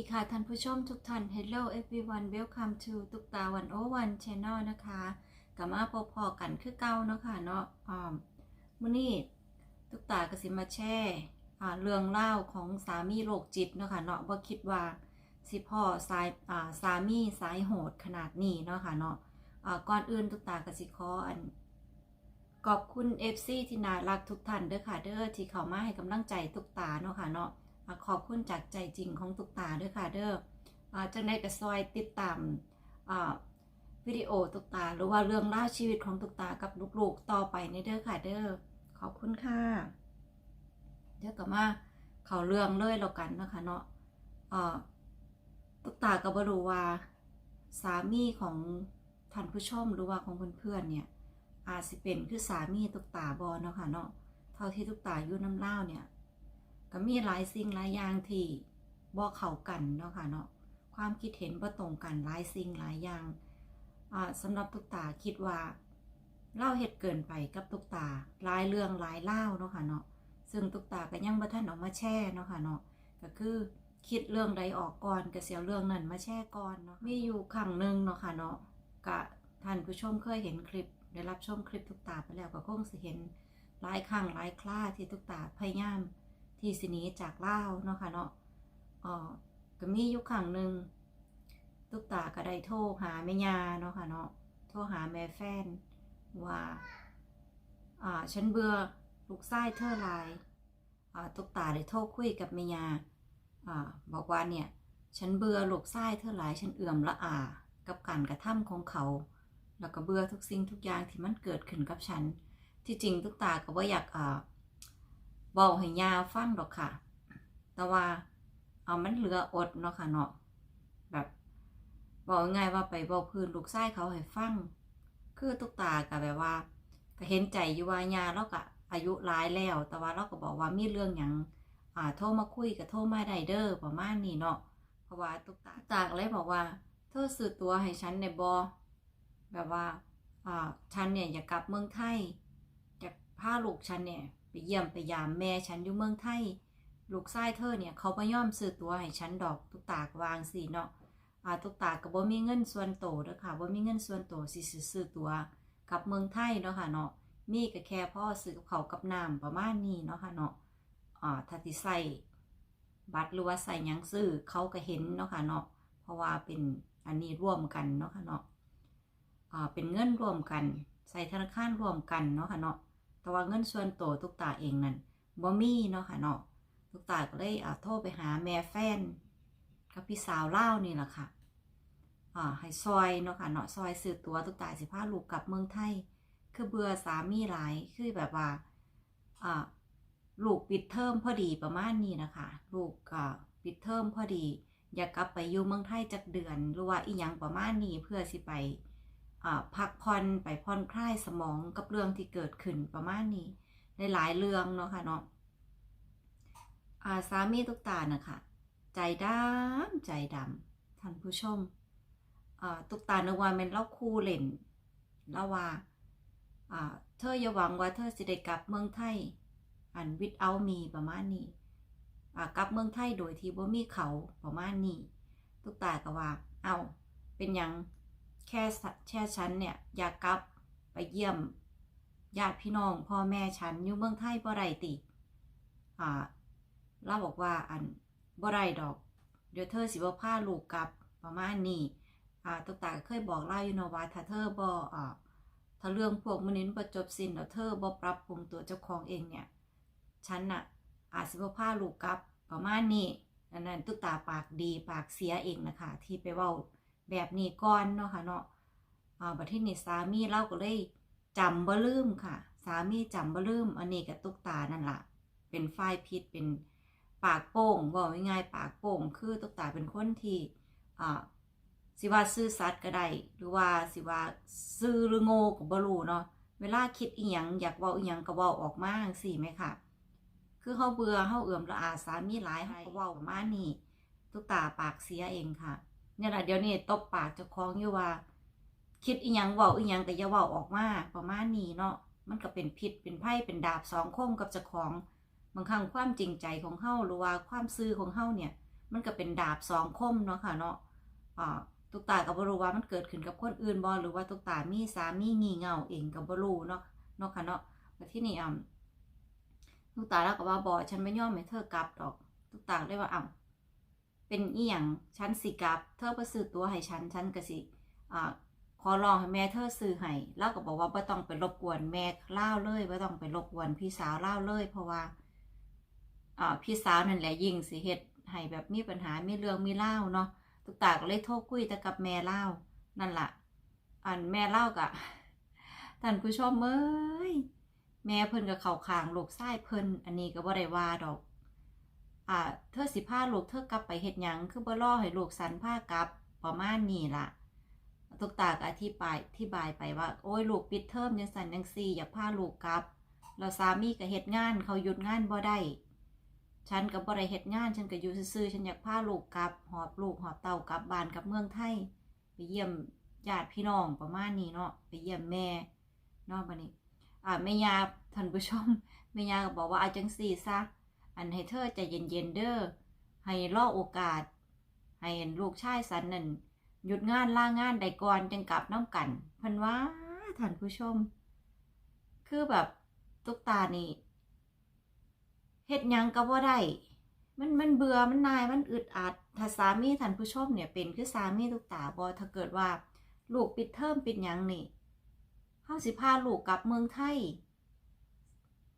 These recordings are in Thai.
ดีค่ะท่านผู้ชมทุกท่าน Hello everyone welcome to ตุกตาวันโอวันช n น e l นะคะกลับมาพบพอกันคือเก่าเนาะค่ะเนาะอ่ามื้อนี้ตุกตากสิมาแชร์อ่าเรื่องเล่าของสามีโรคจิตเนาะค่ะเนาะบ่คิดว่าสิพ่อสายอ่าสามีสายโหดขนาดนี้เนาะค่ะเนาะอ่าก่อนอื่นตุกตากสิขออันขอบคุณ FC ที่น่ารักทุกท่านเด้อค่ะเด้อที่เข้ามาให้กำลังใจตุกตาเนาะค่ะเนาะ ขอบคุณจากใจจริงของตุกตาด้วยค่ะเด้อจังได้กระซอยติดตามวิดีโอตุกตา หรือว่าเรื่องเล่าชีวิตของตุกตากับลูกๆต่อไปในเด้อค่ะเด้อขอบคุณค่ะเดี๋ยวก็มาเขาเรื่องเลยแล้วกันนะคะเนาะตุกตาก็บ่รู้ว่าสามีของท่านผู้ชมหรือว่าของเพื่อนๆเนี่ยอาจสิเป็นคือสามีตุกตาบอเนาะค่ะเนาะเท่าที่ตุกตาอยู่น้ำเล่าเนี่ย ก็มีหลายสิ่งหลายอย่างที่บ่เข้ากันเนาะค่ะเนาะความคิดเห็นบ่ตรงกันหลายสิ่งหลายอย่างอ่าสำหรับตุกตาคิดว่าเล่าเหตุเกินไปกับตุกตาหลายเรื่องหลายเล่าเนาะค่ะเนาะซึ่งตุกตาก็ยังบ่ทันออกมาแช่เนาะค่ะเนาะก็คือคิดเรื่องใดออกก่อนก็เสียวเรื่องนั้นมาแช่ก่อนเนาะมีอยู่ครั้งหนึ่งเนาะค่ะเนาะก็ท่านผู้ชมเคยเห็นคลิปได้รับชมคลิปตุกตาไปแล้วก็คงสิเห็นหลายครั้งหลายคราที่ตุกตาพยายาม ที่สินีจากเล่าเนาะค่ะเนาะอ๋อก็มีอยู่ครั้งหนึ่งตุกตาก็ได้โทรหาแม่ยาเนาะค่ะเนาะโทรหาแม่แฟนว่าอ่าฉันเบื่อลูกไส้เธอหลายอ่าตุกตาได้โทรคุยกับแม่ยาอ่าบอกว่าเนี่ยฉันเบื่อลูกไส้เธอหลายฉันเอื่อมละอากับการกระทำของเขา แล้วก็เบื่อทุกสิ่งทุกอย่างที่มันเกิดขึ้นกับฉัน ที่จริงตุกตาก็ว่าอยากอ่า บอกให้ยาฟังดอกค่ะ แต่ว่าเอามันเหลืออดเนาะค่ะเนาะแบบบอกง่ายว่าไปบอกพื้นลูกไส้เขาให้ฟัง คือตุกตากับแบบว่า ก็เห็นใจอยู่ว่ายาเราก็อายุร้ายแล้ว แต่ว่าเราก็บอกว่ามีเรื่องอย่างอ่าโทรมาคุยกับโทรมาไดเดอร์ประมาณนี้เนาะเพราะว่าตุกตาตากเลยบอกว่า เธอซื้อตัวให้ฉันในบอแบบว่าอ่าฉันเนี่ยอยากกลับเมืองไทยอยากพาลูกฉันเนี่ย ไปเยี่ยมไปยามแม่ฉันอยู่เมืองไทย ลูกชายเธอเนี่ยเขาไม่ย่อมซื้อตัวให้ฉันดอกตุกตากวางสิเนาะอ่าตุกตาก็บ่มีเงินส่วนโตเด้อค่ะบ่มีเงินส่วนโตสิซื้อตัวกับเมืองไทยเนาะค่ะเนาะมีก็แค่พ่อซื้อกับเขากับน้ำประมาณนี้เนาะค่ะเนาะอ่าถ้าที่ใส่บัตรหรือว่าใส่ยังซื้อเขาก็เห็นเนาะค่ะเนาะเพราะว่าเป็นอันนี้ร่วมกันเนาะค่ะเนาะอ่าเป็นเงินร่วมกัน ใส่ธนาคารร่วมกันเนาะค่ะเนาะ แต่ว่าเงินส่วนตัวตุกตาเองนั่นบ่มีเนาะค่ะเนาะตุกตาก็เลยอ่าโทรไปหาแม่แฟนกับพี่สาวเล่านี่แหละค่ะอ่าให้ซอยเนาะค่ะเนาะซอยซื้อตัวตุกตาสิพาลูกกลับเมืองไทย คือเบื่อสามีหลายคือแบบว่าอ่าลูกปิดเทอมพอดีประมาณนี้นะคะ ลูกอ่าปิดเทอมพอดี อยากกลับไปอยู่เมืองไทยจักเดือนหรือว่าอีหยังประมาณนี้เพื่อสิไป พักผ่อนไปผ่อนคลายสมองกับเรื่องที่เกิดขึ้นประมาณนี้หลายเรื่องเนาะค่ะเนาะาสามีตุกตานะคะใจดำใจดำท่านผู้ชมตุกตานึกว่าแมันเล่าคู่เล่นแล้วว่าอ่าเธออย่าหวังว่าเธอสิได้กลับเมืองไทย อันวิดเอามีประมาณนี้กลับเมืองไทยโดยที่บ่มีเขาประมาณนี้ตุกตาก็ว่า เอาเป็นยัง แค่แค่ฉันเนี่ยอยากกลับไปเยี่ยมญาติพี่น้องพ่อแม่ฉันอยู่เมืองไทยบ่ไรติอ่าเราบอกว่าอันบ่ไรดอก เดี๋ยวเธอสิบ่พาลูกกลับประมาณนี้อ่าตุ๊กตาเคยบอกเล่าอยู่นะว่าถ้าเธอบ่อ่าถ้าเรื่องพวกมันนี้บ่จบสิ้นแล้วเธอบ่ปรับปรุงตัวเจ้าของเองเนี่ยฉันน่ะอาจสิบ่พาลูกกลับประมาณนี้อันนั้นตุ๊กตาปากดีปากเสียเองนะคะที่ไปเว้า แบบนี้ก่อนเนาะค่ะเนาะอ่าบัดที่นี่สามีเล่าก็เลยจำบ่ลืมค่ะ สามีจำบ่ลืมอันนี้กับตุ๊กตานั่นละเป็นฝ้ายพิษเป็นปากโป่งบอกง่ายๆปากโป่งคือตุ๊กตาเป็นคนที่อ่าสิว่าซื่อสัตย์ก็ได้หรือว่าสิว่าซื่อหรือโง่ก็บ่รู้เนาะเวลาคิดอีหยังอยากเว้าอีหยังก็เว้าออกมาจังซี่ไหมค่ะคือเฮาเบื่อเฮาเอื่อมละอาสามีหลายเฮาก็เว้ามานี้ตุ๊กตาปากเสียเองค่ะ เนี่ยแหละเดี๋ยวนี้ตบปากเจ้าของอยู่ว่า คิดอีหยังเว้าอีหยังแต่อย่าเว้าออกมาประมาณนี้เนาะมันก็เป็นพิษเป็นไพ่เป็นดาบสองคมกับเจ้าของบางครั้งความจริงใจของเฮาหรือว่าความซื่อของเฮาเนี่ย มันก็เป็นดาบสองคมเนาะค่ะเนาะอ่าตุกตากับบรูว่ามันเกิดขึ้นกับคนอื่นบ่หรือว่าตุกตามีสามีงี่เง่าเองกับบรู้เนาะเนาะค่ะเนาะแต่ที่นี่อ่าตุกตาแล้วก็ว่าบ่ฉันไม่ยอมให้เธอกลับดอก ตุกตาเลยว่าอ่า เป็นอีหยังฉันสิกลับ เธอไปซื้อตัวให้ฉันฉันก็สิอ่าขอร้องให้แม่เธอซื้อให้แล้วก็บอกว่าไม่ต้องไปรบกวนแม่เล่าเลยไม่ต้องไปรบกวนพี่สาวเล่าเลย เพราะว่าอ่าพี่สาวนั่นแหละยิ่งสิเฮ็ดให้แบบมีปัญหามีเรื่องมีเล่าเนาะตุกตาก็เลยโทรคุยแต่กับแม่เล่านั่นล่ะอันแม่เล่ากะท่านผู้ชมเอ้ยแม่เพิ่นกับเขาคางลูกไส้เพิ่นอันนี้ก็บ่ได้ว่าดอก อ่าเธอสิพาลูกเธอกลับไปเฮ็ดหยังคือบ่รอให้ลูกสันพากลับประมาณนี้ล่ะตุกตาก็อธิบายที่บายไปว่า โอ้ยลูกปิดเทอมยังสันยังสี่อย่าพาลูกกลับแล้วสามีก็เฮ็ดงานเขาหยุดงานบ่ได้ฉันก็บ่ได้เฮ็ดงานฉันก็อยู่ซื่อๆฉันอยากพาลูกกลับหอบลูกหอบเต่ากลับบ้านกับเมืองไทยไปเยี่ยมญาติพี่น้องประมาณนี้เนาะไปเยี่ยมแม่เนาะบัดนี้อ่าแม่ยาท่านผู้ชมแม่ยาก็บอกว่าอาจังสี่ซะ อันให้เธอใจเย็นๆเด้อให้รอโอกาส ให้ลูกชายสันนั่นหยุดงานล่างานใดก่อนจังกลับน้ำกันพันว่าท่านผู้ชม คือแบบตุกตานี่เฮ็ดยังก็บ่ได้มันมันเบื่อมันนายมันอึดอัด ถ้าสามีท่านผู้ชมเนี่ยเป็นคือสามีตุกตาบ่ถ้าเกิดว่า ลูกปิดเทอมปิดยังนี่เฮาสิพาลูกกลับเมืองไทย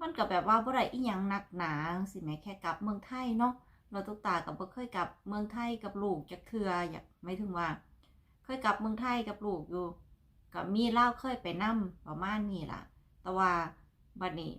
มันก็แบบว่าบ่ได้อีหยังหนักหนาสิแม่แค่กลับเมืองไทยเนาะเราตุกตากับบ่เคยกลับเมืองไทยกับลูกจักเทื่ออยากไม่ถึงว่า เคยกลับเมืองไทยกับลูกอยู่กับมีเล่าเคยไปนั่มประมาณนี้ล่ะ แต่ว่าบัดนี้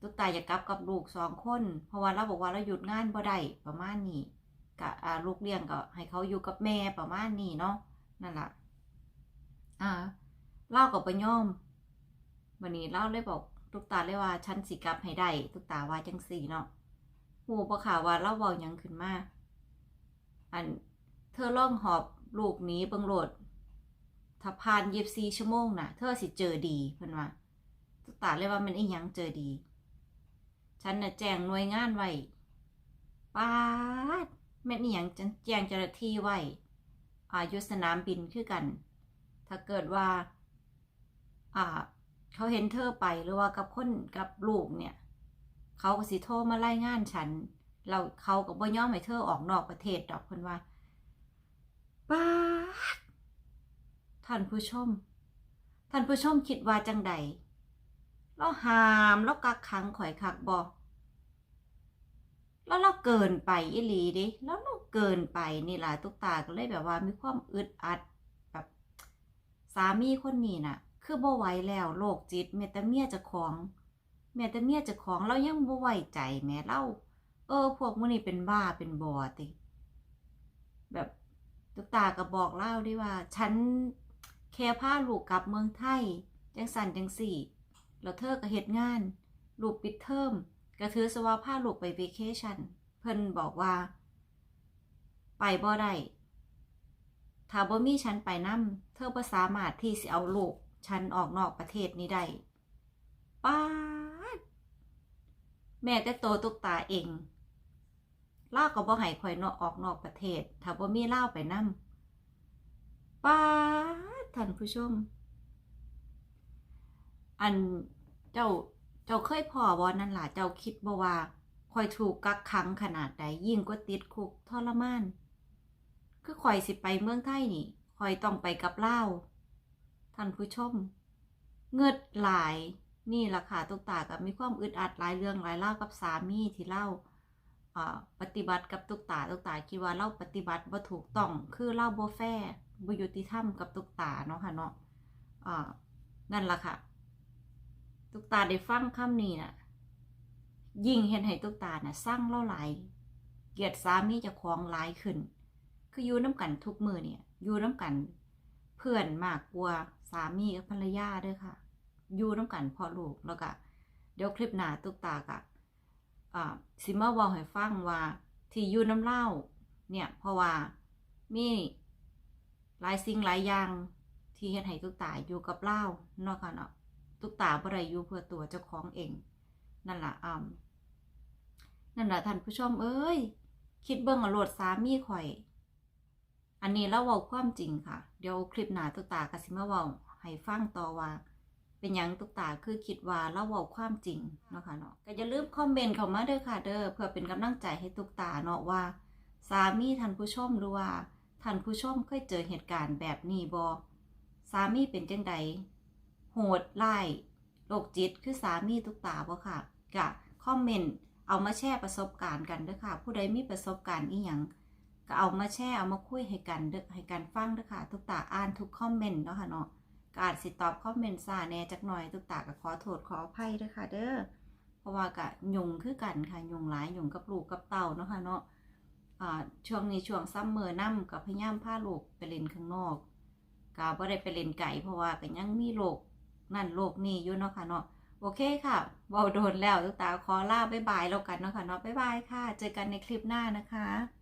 ตุ๊กตาอยากกลับกับลูกสองคน เพราะว่าเราบอกว่าเราหยุดงานบ่ได้ประมาณนี้กะอ่าลูกเลี้ยงก็ให้เขาอยู่กับแม่ประมาณนี้เนาะนั่นล่ะอ่าเล่ากับปย่อมวันนี้เล่าเลยบอก ตุ๊กตาเลยว่าฉันสิกลับให้ได้ตุ๊กตาว่าจังสี่เนาะหูปะข่าวว่าเล่าบอกยังขึ้นมาอันเธอล่องหอบลูกหนี้เบิงโหลดถ้าผ่านยีบสี่ชั่วโมงน่ะ เธอสิเจอดีเพิ่นว่าตุกตาเลยว่ามันอียังเจอดี ฉันน่ะแจ้งหน่วยงานไว้ป้าดแม่นอีหยังแจ้งเจ้าหน้าที่ไว้อายุสนามบินคือกัน ถ้าเกิดว่า อ่า เขาเห็นเธอไปหรือว่ากับคนกับลูกเนี่ย เขาก็สิโทรมารายงานฉัน เราเขาก็บ่ย่อมให้เธอออกนอกประเทศดอกเพิ่นว่าป้าท่านผู้ชม ท่านผู้ชมคิดว่าจังใดเราหามเรากักขังข่อยคักบอแล้วเราเกินไปอีหลีดิแล้วเราเกินไปนี่แหละตุกตาก็เลยแบบว่ามีความอึดอัดแบบสามีคนนี้น่ะ คือบ่ไหวแล้วโรคจิตแม่แต่เมียจะของแม่แต่เมียจะของเรายังบ่ไหวใจแม่เราเออ พวกมื้อนี้เป็นบ้าเป็นบอติ แบบตุกตาก็บอกเล่าได้ว่า ฉันแค่พาลูกกลับเมืองไทยจังสันจังสี่แล้วเธอก็เฮ็ดงาน ลูกปิดเทอมก็ถือสว่าพาลูกไปเวเคชันเพิ่นบอกว่า ไปบ่ได้ถ้าบ่มีฉันไปนํเธอบ่สามารถที่สิเอาลูก ฉันออกนอกประเทศนี้ได้ป้าแม่แต่โตตุกตาเองล่าวก็บ่ให้ข่อยนาะออกนอกประเทศ ถ้าบ่มีล่าไปนํป้าท่านผู้ชม อันเจ้าเจ้าเคยพอบ่นั่นล่ะเจ้าคิดบ่ว่าข่อยถูกกักขังขนาดใดยิ่งกว่าติดคุกทรมาน คือข่อยสิไปเมืองไทยนี่ข่อยต้องไปกับเล่า ท่านผู้ชม เงิดหลายนี่ล่ะค่ะตุกตากับมีความอึดอัดหลายเรื่องหลายเล่ากับสามีที่เล่าปฏิบัติกับตุกตาตุกตาคิดว่าเราปฏิบัติบ่ถูกต้องคือเราโบแฟร์บ่ยุติธรรมกับตุกตาเนาะค่ะเนาะอ่านั่นล่ะค่ะ ตุกตาได้ฟังคำนี้น่ะยิ่งเห็นให้ตุกตาน่ะสร้างเล่าหลายเกียดสามีจะคลองหลายขึ้น คืออยู่น้ำกันทุกมือเนี่ยอยู่น้ำกัน เพื่อนมากกว่าสามีกับภรรยาด้วยค่ะ อยู่น้ำกันพ่อลูกแล้วก็เดี๋ยวคลิปหน้าตุกตากะอ่าซิมาเวอลให้ฟังว่า ที่อยู่น้ำเล่าเนี่ยเพราะว่ามีหลายสิ่งหลายอย่างที่เฮ็ดให้ตุกตาอยู่กับเล่านาะค่ะเนาะตุกตาบ่ได้อยู่เพื่อตัวเจ้าของเอง นั่นล่ะอ่านั่นล่ะท่านผู้ชมเอ้ย คิดเบิ่งอาโลดสามีข่อย อันนี้เราเว้าความจริงค่ะ เดี๋ยวคลิปหน้าตุกตาก็สิมาเว้าให้ฟังต่อว่า เป็นหยังตุกตาคือคิดว่าเราเว้าความจริงเนาะค่ะเนาะก็อย่าลืมคอมเมนต์เข้ามาเด้อค่ะเด้อเพื่อเป็นกำลังใจให้ตุกตาเนาะว่า สามีท่านผู้ชมหรือว่าท่านผู้ชมเคยเจอเหตุการณ์แบบนี้บ่สามีเป็นจังใดโหดร้ายโรคจิตคือสามีตุกตาบ่ค่ะกะคอมเมนต์เอามาแชร์ประสบการณ์กันเด้อค่ะ ผู้ใดมีประสบการณ์อีหยัง ก็เอามาแชร์เอามาคุยให้กันเด้อให้กันฟังเด้อค่ะตุกตาอ่านทุกคอมเมนต์เนาะค่ะเนาะก็อาจสิตอบคอมเมนต์ซาแน่จักหน่อยตุกตาก็ขอโทษขออภัยเด้อค่ะ เด้อเพราะว่าก็ยุ่งคือกันค่ะยุ่งหลายยุ่งกับลูกกับเต้าเนาะค่ะเนาะอ่าช่วงนี้ช่วงซัมเมอร์น้ำกับพยายามพาลูกไปเล่นข้างนอกก็บ่ได้ไปเล่นไก่เพราะว่าก็ยังมีโรคนั่นโรคนี่อยู่เนาะค่ะเนาะโอเคค่ะเว้าโดนแล้วตุ๊กตาขอลาบ๊ายบายแล้วกันเนาะค่ะเนาะบ๊ายบายค่ะ เจอกันในคลิปหน้านะคะ